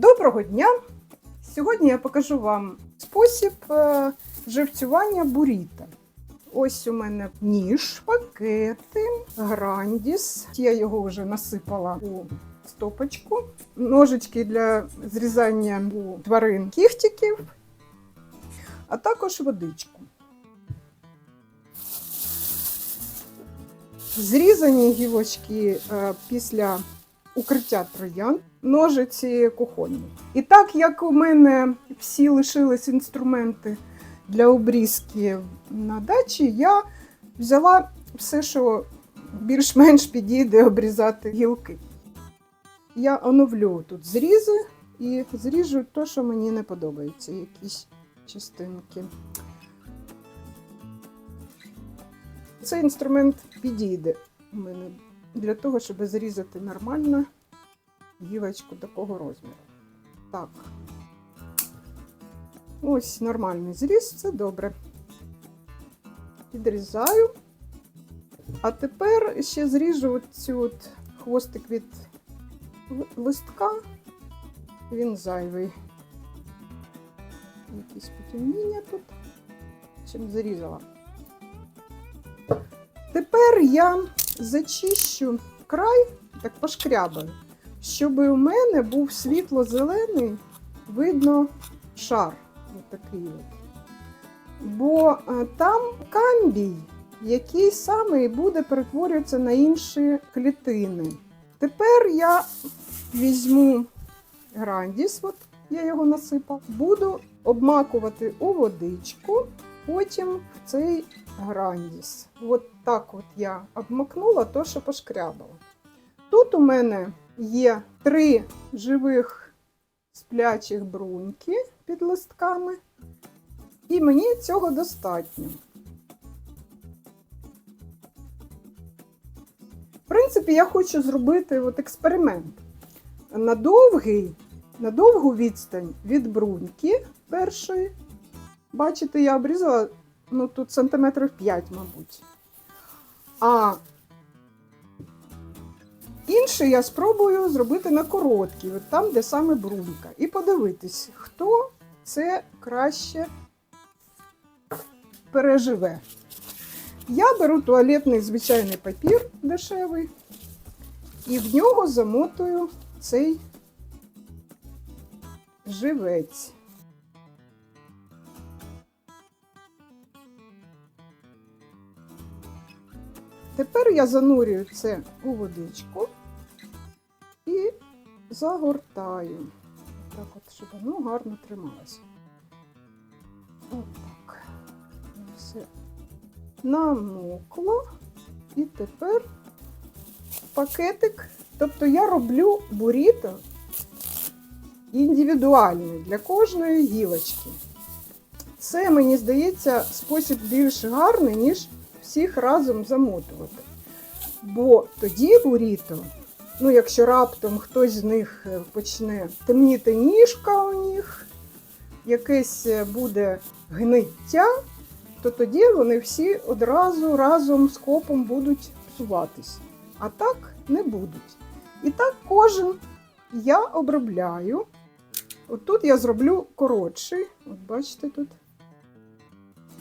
Доброго дня! Сьогодні я покажу вам спосіб е, живцювання буріта. Ось у мене ніж, пакети, грандіс. Я його вже насипала у стопочку, ножички для зрізання у тварин кіхтиків, а також водичку. Зрізані гілочки е, після укриття троян, ножиці кухонні. І так як у мене всі лишились інструменти для обрізки на дачі, я взяла все, що більш-менш підійде обрізати гілки. Я оновлю тут зрізи і зріжу те, що мені не подобається, якісь частинки. Цей інструмент підійде у мене для того, щоб зрізати нормально гілочку такого розміру. Так. Ось нормальний зріз, це добре. Підрізаю. А тепер ще зріжу цю хвостик від ли- листка. Він зайвий. Якісь потемніння тут. Чим зарізала. Тепер я зачищу край, так пошкрябаю, щоб у мене був світло-зелений, видно шар. Отакий от. Бо е, там камбій, який саме і буде перетворюватися на інші клітини. Тепер я візьму грандіс, от я його насипав, буду обмакувати у водичку, потім в цей грандіс. От так от я обмакнула то, що пошкрябала. Тут у мене є три живих сплячих бруньки під листками, і мені цього достатньо. В принципі, я хочу зробити от експеримент. На довгий, на довгу відстань від бруньки першої. Бачите, я обрізала ну тут сантиметрів 5, мабуть. А інший я спробую зробити на короткий, от там, де саме брунька. І подивитись, хто це краще переживе. Я беру туалетний звичайний папір дешевий і в нього замотую цей живець. Тепер я занурюю це у водичку і загортаю. Так от, щоб воно гарно трималося. Отак. Все намокло. І тепер пакетик. Тобто я роблю буріто індивідуальний для кожної гілочки. Це, мені здається, спосіб більш гарний, ніж всіх разом замотувати. Бо тоді буріто, ну якщо раптом хтось з них е, почне темніти ніжка у них, якесь е, буде гниття, то тоді вони всі одразу разом з копом будуть псуватись. А так не будуть. І так кожен я обробляю. От тут я зроблю коротший. От бачите тут.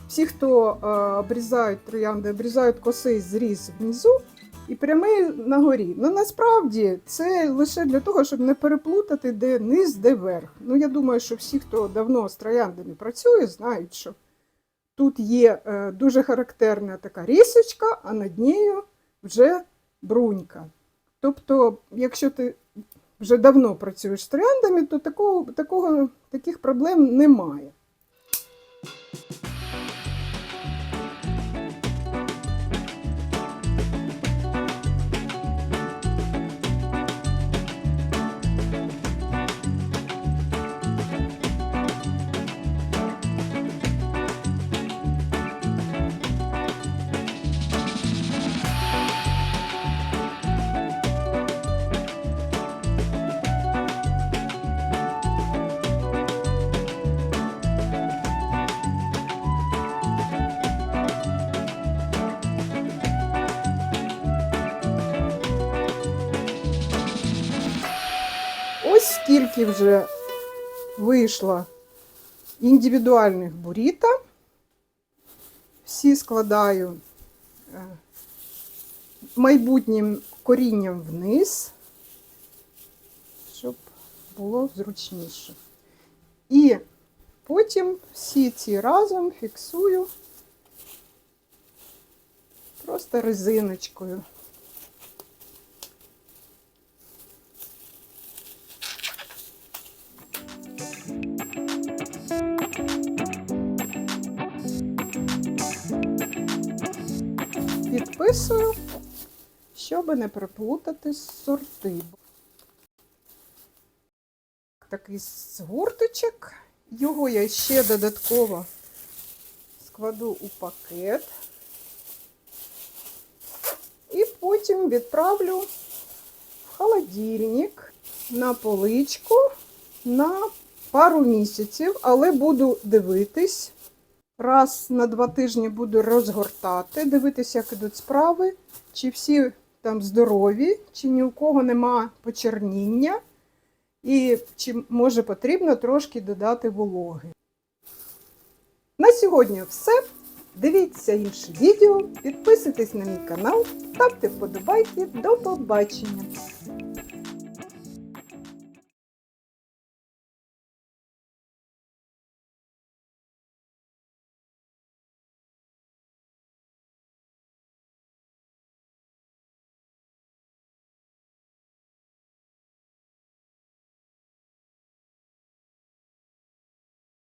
Всі, хто е, обрізають троянди, обрізають косий зріз внизу і прямий на горі. Ну насправді це лише для того, щоб не переплутати, де низ, де верх. Ну я думаю, що всі, хто давно з трояндами працює, знають, що тут є е, дуже характерна така рісочка, а над нею вже брунька. Тобто, якщо ти вже давно працюєш з трояндами, то такого, такого, таких проблем немає. Скільки вже вийшло індивідуальних буріта. Всі складаю е, майбутнім корінням вниз, щоб було зручніше. І потім всі ці разом фіксую просто резиночкою. Підписую, щоб не переплутати сорти. Такий згорточок. Його я ще додатково складу у пакет. І потім відправлю в холодильник на поличку на пару місяців, але буду дивитись. Раз на два тижні буду розгортати, дивитися, як ідуть справи, чи всі там здорові, чи ні у кого нема почерніння, і чи може потрібно трошки додати вологи. На сьогодні все. Дивіться інші відео, підписуйтесь на мій канал, ставте вподобайки. До побачення!